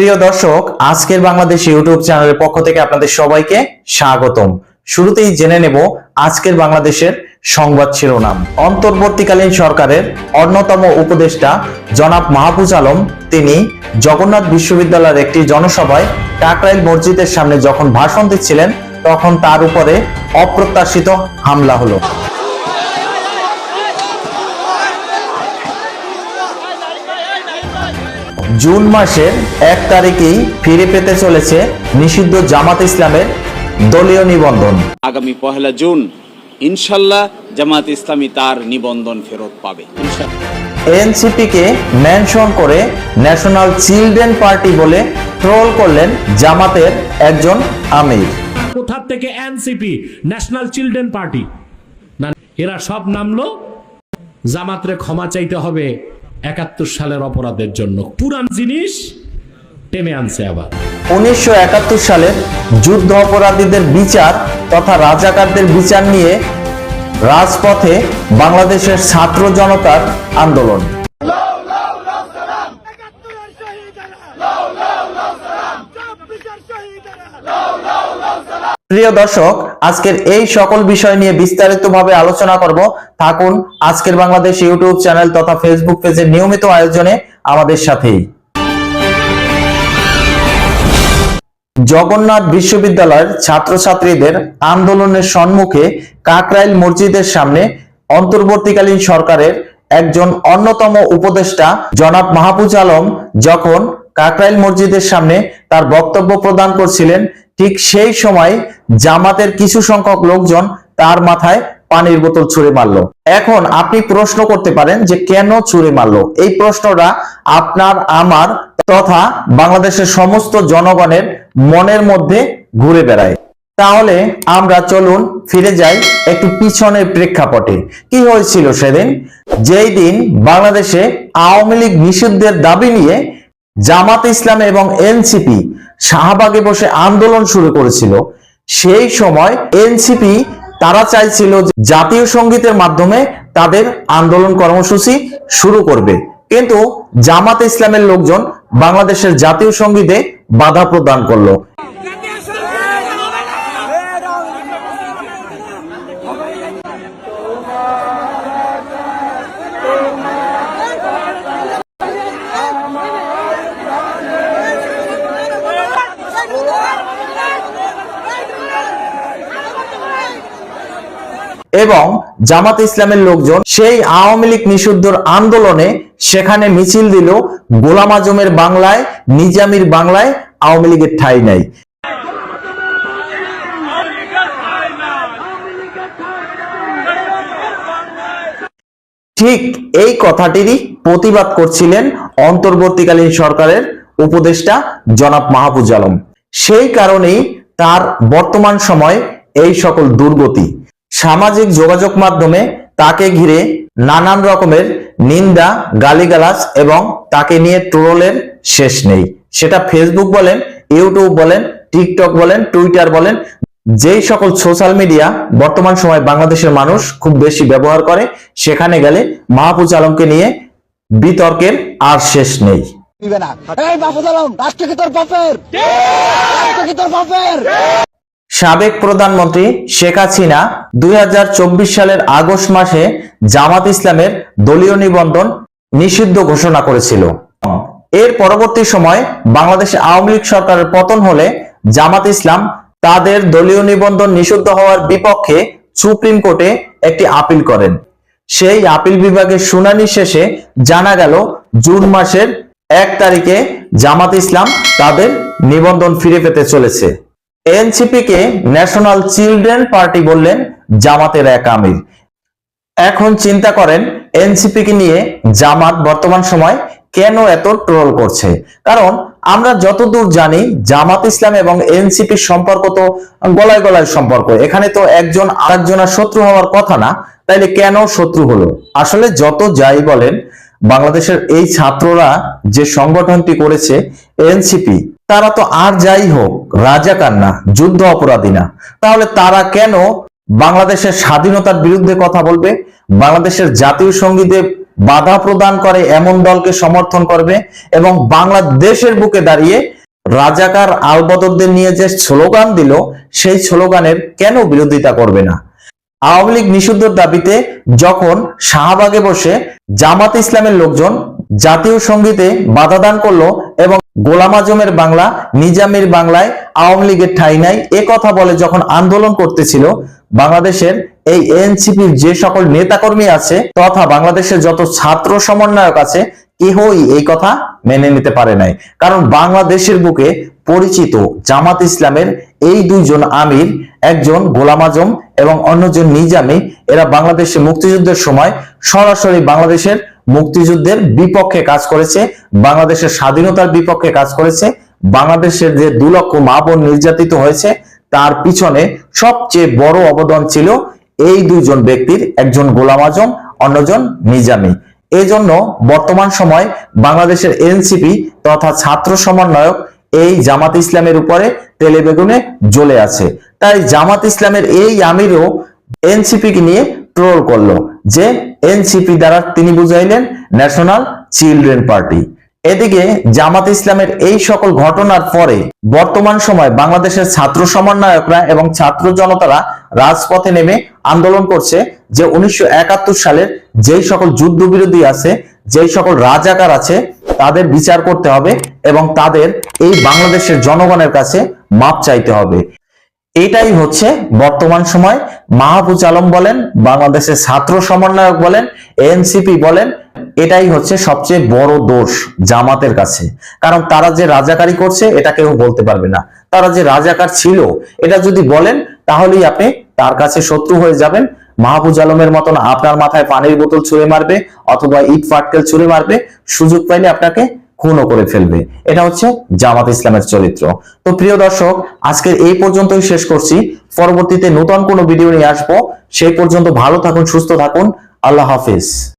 প্রিয় দর্শক, আজকের বাংলাদেশ ইউটিউব চ্যানেলের পক্ষ থেকে আপনাদের সবাইকে স্বাগতম। শুরুতেই জেনে নেব আজকের বাংলাদেশের সংবাদ শিরোনাম। অন্তর্বর্তীকালীন সরকারের অন্যতম উপদেষ্টা জনাব মাহফুজ আলম, তিনি জগন্নাথ বিশ্ববিদ্যালয়ের একটি জনসভায় টাকরাইল মসজিদের সামনে যখন ভাষণ দিচ্ছিলেন, তখন তার উপরে অপ্রত্যাশিত হামলা হলো। জুন মাসের এক তারিখেই ফিরে পেতে চলেছে নিষিদ্ধ জামাত ইসলামের দলীয় নিবন্ধন। আগামী পহেলা জুন ইনশাল্লাহ জামাত ইসলামী তার নিবন্ধন ফেরত পাবে। ইনশাল্লাহ। এনসিপি কে মেনশন করে ন্যাশনাল চিলড্রেন পার্টি বলে ট্রোল করলেন জামাতের একজন আমির। কোথার থেকে এনসিপি ন্যাশনাল চিলড্রেন পার্টি? না এরা সব নামলো? জামাতরে ক্ষমা চাইতে হবে। একাত্তর সালের অপরাধের জন্য পুরান জিনিস টেনে আনছে আবার। উনিশশো সালের যুদ্ধ অপরাধীদের বিচার তথা রাজাকারদের বিচার নিয়ে রাজপথে বাংলাদেশের ছাত্র জনতার আন্দোলন। প্রিয় দর্শক, আজকের এই সকল বিষয় নিয়ে বিস্তারিতভাবে আলোচনা করব। থাকুন আজকের বাংলাদেশ ইউটিউব চ্যানেল তথা ফেসবুক পেজের নিয়মিত আয়োজনে আমাদের সাথেই। জগন্নাথ বিশ্ববিদ্যালয়ের ছাত্রছাত্রীদের আন্দোলনের সম্মুখে কাকরাইল মসজিদের সামনে অন্তর্বর্তীকালীন সরকারের একজন অন্যতম উপদেষ্টা জনাব মাহফুজ আলম যখন কাকরাইল মসজিদের সামনে তার বক্তব্য প্রদান করছিলেন। ঠিক সেই সময় জামাতের কিছু সংখ্যক লোকজন তার মাথায় পানির বোতল ছুঁড়ে মারলো। এখন আপনি প্রশ্ন করতে পারেন যে কেন ছুঁড়ে মারলো? এই প্রশ্নটা আপনার, আমার তথা বাংলাদেশের সমস্ত জনগণের মনের মধ্যে ঘুরে বেড়ায়। তাহলে আমরা চলুন ফিরে যাই একটু পিছনের প্রেক্ষাপটে। কি হয়েছিল সেদিন? যেই দিন বাংলাদেশে আওয়ামী লীগ নিষিদ্ধের দাবি নিয়ে জামাত ইসলাম এবং এনসিপি শাহবাগে বসে আন্দোলন শুরু করেছিল। সেই সময় এনসিপি তারা চাইছিল জাতীয় সঙ্গীতের মাধ্যমে তাদের আন্দোলন কর্মসূচি শুরু করবে। কিন্তু জামাত ইসলামের লোকজন বাংলাদেশের জাতীয় সঙ্গীতে বাধা প্রদান করল। এবং জামাত ইসলামের লোকজন সেই আওয়ামী লীগ নিষিদ্ধর আন্দোলনে সেখানে মিছিল দিল, গোলাম আজমের বাংলায়, নিজামির বাংলায় আওয়ামী লীগের ঠাঁই নাই। ঠিক এই কথাটিরই প্রতিবাদ করছিলেন অন্তর্বর্তীকালীন সরকারের উপদেষ্টা জনাব মাহফুজ আলম। সেই কারণেই তার বর্তমান সময় এই সকল দুর্গতি। সামাজিক যোগাযোগ মাধ্যমে তাকে ঘিরে নানান রকমের নিন্দা, গালিগালাজ এবং তাকে নিয়ে ট্রোলের শেষ নেই। সেটা ফেসবুক বলেন ইউটিউব বলেন টিকটক বলেন টুইটার বলেন, যেই সকল সোশ্যাল মিডিয়া বর্তমান সময় বাংলাদেশের মানুষ খুব বেশি ব্যবহার করে, সেখানে গেলে মাহফুজ আলমকে নিয়ে বিতর্কের আর শেষ নেই। না এই আলম তোর বাপের। তোর বাপের। সাবেক প্রধানমন্ত্রী শেখ হাসিনা দুই হাজার চব্বিশ সালের আগস্ট মাসে জামাত ইসলামের দলীয় নিবন্ধন নিষিদ্ধ ঘোষণা করেছিল। এর পরবর্তী সময় বাংলাদেশে আওয়ামী লীগ সরকারের পতন হলে জামাত ইসলাম তাদের দলীয় নিবন্ধন নিষিদ্ধ হওয়ার বিপক্ষে সুপ্রিম কোর্টে একটি আপিল করেন। সেই আপিল বিভাগের শুনানি শেষে জানা গেল, জুন মাসের এক তারিখে জামাত ইসলাম তাদের নিবন্ধন ফিরে পেতে চলেছে। এনসিপি কে ন্যাশনাল চিলড্রেন পার্টি বললেন জামাতের এক আমির। এখন চিন্তা করেন, এনসিপি কে নিয়ে জামাত বর্তমান সময় কেন এত ট্রোল করছে? কারণ আমরা যতদূর জানি, জামাত ইসলাম এবং এনসিপি সম্পর্ক তো গলায় গলায় সম্পর্ক। এখানে তো একজন আরেকজনের শত্রু হওয়ার কথা না, তাইলে কেন শত্রু হলো? আসলে যত যাই বলেন, বাংলাদেশের এই ছাত্ররা যে সংগঠনটি করেছে, এনসিপি তারা তো আর যাই হোক রাজাকার না যুদ্ধ অপরাধী না। তাহলে তারা কেন বাংলাদেশের স্বাধীনতার বিরুদ্ধে কথা বলবে? বাংলাদেশের জাতীয় সঙ্গীতে বাধা প্রদান করে এমন দলকে সমর্থন করবে? এবং বাংলাদেশের বুকে দাঁড়িয়ে রাজাকার আলবদরদের নিয়ে যে স্লোগান দিল, সেই স্লোগানের কেন বিরোধিতা করবে না? আওয়ামী লীগ নিষিদ্ধর দাবিতে যখন শাহবাগে বসে জামাত ইসলামের লোকজন জাতীয় সঙ্গীতে বাধা দান করল এবং গোলাম আজমের বাংলা, নিজামের বাংলায় আওয়ামী লীগের ঠাই নাই। এ কথা বলে যখন আন্দোলন করতেছিল, বাংলাদেশের এই এনসিপির যে সকল নেতাকর্মী আছে, তথা বাংলাদেশের যত ছাত্র সমন্বয়ক আছে, কেহই এই কথা মেনে নিতে পারে নাই। কারণ বাংলাদেশের বুকে পরিচিত জামাত ইসলামের এই দুইজন আমির, একজন গোলাম আজম এবং অন্যজন নিজামি, এরা বাংলাদেশে মুক্তিযুদ্ধের সময় সরাসরি বাংলাদেশের মুক্তিযুদ্ধের বিপক্ষে কাজ করেছে, বাংলাদেশের স্বাধীনতার বিপক্ষে কাজ করেছে, বাংলাদেশের যে দু লক্ষ মা বোন নির্যাতিত হয়েছে, তার পিছনে সবচেয়ে বড় অবদান ছিল এই দুইজন ব্যক্তির, একজন গোলাম আজম, অন্যজন নিজামী। এজন্য বর্তমান সময় বাংলাদেশের এনসিপি তথা ছাত্র সমন্বয়ক এই জামাত ইসলামের উপরে তেলে বেগুনে জ্বলে আছে। তাই জামাত ইসলামের এই আমিরও এনসিপি কে নিয়ে ট্রোল করল যে এনসিপি দ্বারা তিনি বুঝাইলেন ন্যাশনাল চিলড্রেন পার্টি এদিকে জামাত ইসলামের এই সকল ঘটনার পরে বর্তমান সময় বাংলাদেশের ছাত্র সমন্বয়করা এবং ছাত্র জনতারা রাজপথে নেমে আন্দোলন করছে যে উনিশশো একাত্তর সালের যেই সকল যুদ্ধ বিরোধী আছে, যেই সকল রাজাকার আছে, তাদের বিচার করতে হবে এবং তাদের এই বাংলাদেশের জনগণের কাছে মাপ চাইতে হবে। এটাই হচ্ছে বর্তমান সময় মাহবুজ আলম বলেন, বাংলাদেশের ছাত্র সমন্বয়ক বলেন, এনসিপি বলেন, এটাই হচ্ছে সবচেয়ে বড় দোষ জামাতের কাছে। কারণ তারা যে রাজাকারি করছে, এটা কেউ বলতে পারবে না। তারা যে রাজাকার ছিল, এটা যদি বলেন, তাহলেই আপনি তার কাছে শত্রু হয়ে যাবেন। মাহবুজ আলমের মতন আপনার মাথায় পানির বোতল ছুঁড়ে মারবে, অথবা ইট ফাটকেল ছুঁড়ে মারবে, সুযোগ পাইলে আপনাকে খুনও করে ফেলবে। এটা হচ্ছে জামাত ইসলামের চরিত্র। তো প্রিয় দর্শক, আজকের এই পর্যন্তই শেষ করছি। পরবর্তীতে নতুন কোনো ভিডিও নিয়ে আসব। সেই পর্যন্ত ভালো থাকুন, সুস্থ থাকুন। আল্লাহ হাফিজ।